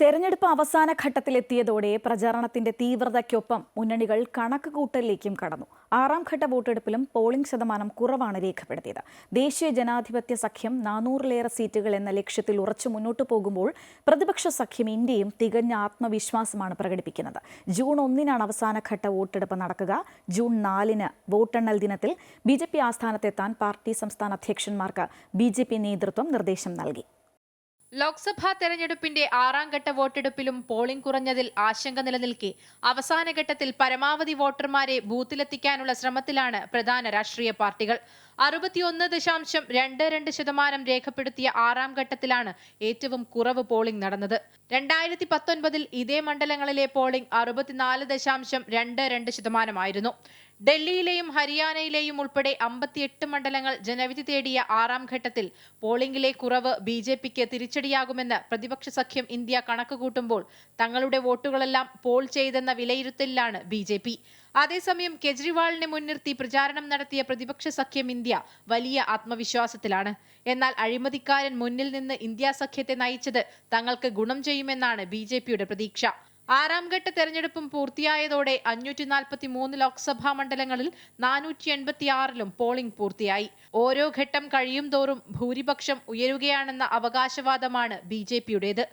തെരഞ്ഞെടുപ്പ് അവസാന ഘട്ടത്തിലെത്തിയതോടെ പ്രചാരണത്തിന്റെ തീവ്രതയ്ക്കൊപ്പം മുന്നണികൾ കണക്ക് കൂട്ടലിലേക്കും കടന്നു. ആറാം ഘട്ട വോട്ടെടുപ്പിലും പോളിംഗ് ശതമാനം കുറവാണ് രേഖപ്പെടുത്തിയത്. ദേശീയ ജനാധിപത്യ സഖ്യം നാനൂറിലേറെ സീറ്റുകൾ എന്ന ലക്ഷ്യത്തിൽ ഉറച്ചു മുന്നോട്ടു പോകുമ്പോൾ പ്രതിപക്ഷ സഖ്യം ഇന്ത്യയും തികഞ്ഞ ആത്മവിശ്വാസമാണ് പ്രകടിപ്പിക്കുന്നത്. ജൂൺ ഒന്നിനാണ് അവസാന ഘട്ട വോട്ടെടുപ്പ് നടക്കുക. ജൂൺ നാലിന് വോട്ടെണ്ണൽ ദിനത്തിൽ ബി ജെ പി ആസ്ഥാനത്തെത്താൻ പാർട്ടി സംസ്ഥാന അധ്യക്ഷന്മാർക്ക് ബി നേതൃത്വം നിർദ്ദേശം നൽകി. ലോക്സഭാ തെരഞ്ഞെടുപ്പിന്റെ ആറാം ഘട്ട വോട്ടെടുപ്പിലും പോളിംഗ് കുറഞ്ഞതിൽ ആശങ്ക നിലനിൽക്കെ. അവസാന ഘട്ടത്തിൽ പരമാവധി വോട്ടർമാരെ ബൂത്തിലെത്തിക്കാനുള്ള ശ്രമത്തിലാണ് പ്രധാന രാഷ്ട്രീയ പാർട്ടികൾ. അറുപത്തിയൊന്ന് ദശാംശം രണ്ട് രണ്ട് ശതമാനം രേഖപ്പെടുത്തിയ ആറാം ഘട്ടത്തിലാണ് ഏറ്റവും കുറവ് പോളിംഗ് നടന്നത്. രണ്ടായിരത്തി പത്തൊൻപതിൽ ഇതേ മണ്ഡലങ്ങളിലെ പോളിംഗ് അറുപത്തിനാല് ദശാംശം രണ്ട് രണ്ട് ശതമാനമായിരുന്നു. ഡൽഹിയിലെയും ഹരിയാനയിലെയും ഉൾപ്പെടെ അമ്പത്തിയെട്ട് മണ്ഡലങ്ങൾ ജനവിധി തേടിയ ആറാം ഘട്ടത്തിൽ പോളിംഗിലെ കുറവ് ബി ജെ പിക്ക് തിരിച്ചടിയാകുമെന്ന് പ്രതിപക്ഷ സഖ്യം ഇന്ത്യ കണക്കുകൂട്ടുമ്പോൾ തങ്ങളുടെ വോട്ടുകളെല്ലാം പോൾ ചെയ്തെന്ന വിലയിരുത്തലിലാണ് ബി അതേസമയം കെജ്രിവാളിനെ മുൻനിർത്തി പ്രചാരണം നടത്തിയ പ്രതിപക്ഷ സഖ്യം ഇന്ത്യ വലിയ ആത്മവിശ്വാസത്തിലാണ്. എന്നാൽ അഴിമതിക്കാരൻ മുന്നിൽ നിന്ന് ഇന്ത്യ സഖ്യത്തെ നയിച്ചത് തങ്ങൾക്ക് ഗുണം ചെയ്യുമെന്നാണ് ബി പ്രതീക്ഷ. ആറാം ഘട്ട തെരഞ്ഞെടുപ്പും പൂർത്തിയായതോടെ അഞ്ഞൂറ്റി നാൽപ്പത്തി മൂന്ന് ലോക്സഭാ മണ്ഡലങ്ങളിൽ നാനൂറ്റി എൺപത്തി ആറിലും പോളിംഗ് പൂർത്തിയായി. ഓരോ ഘട്ടം കഴിയും തോറും ഭൂരിപക്ഷം ഉയരുകയാണെന്ന അവകാശവാദമാണ് ബി ജെ പിയുടേത്.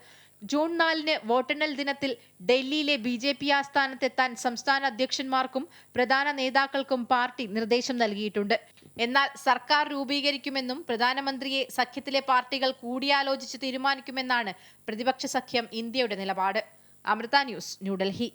ജൂൺ നാലിന് വോട്ടെണ്ണൽ ദിനത്തിൽ ഡൽഹിയിലെ ബി ജെ പി ആസ്ഥാനത്തെത്താൻ സംസ്ഥാന അധ്യക്ഷന്മാർക്കും പ്രധാന നേതാക്കൾക്കും പാർട്ടി നിർദ്ദേശം നൽകിയിട്ടുണ്ട്. എന്നാൽ സർക്കാർ രൂപീകരിക്കുമെന്നും പ്രധാനമന്ത്രിയെ സഖ്യത്തിലെ പാർട്ടികൾ കൂടിയാലോചിച്ച് തീരുമാനിക്കുമെന്നാണ് പ്രതിപക്ഷ സഖ്യം ഇന്ത്യയുടെ നിലപാട്. അമൃത ന്യൂസ് ന്യൂഡൽഹി.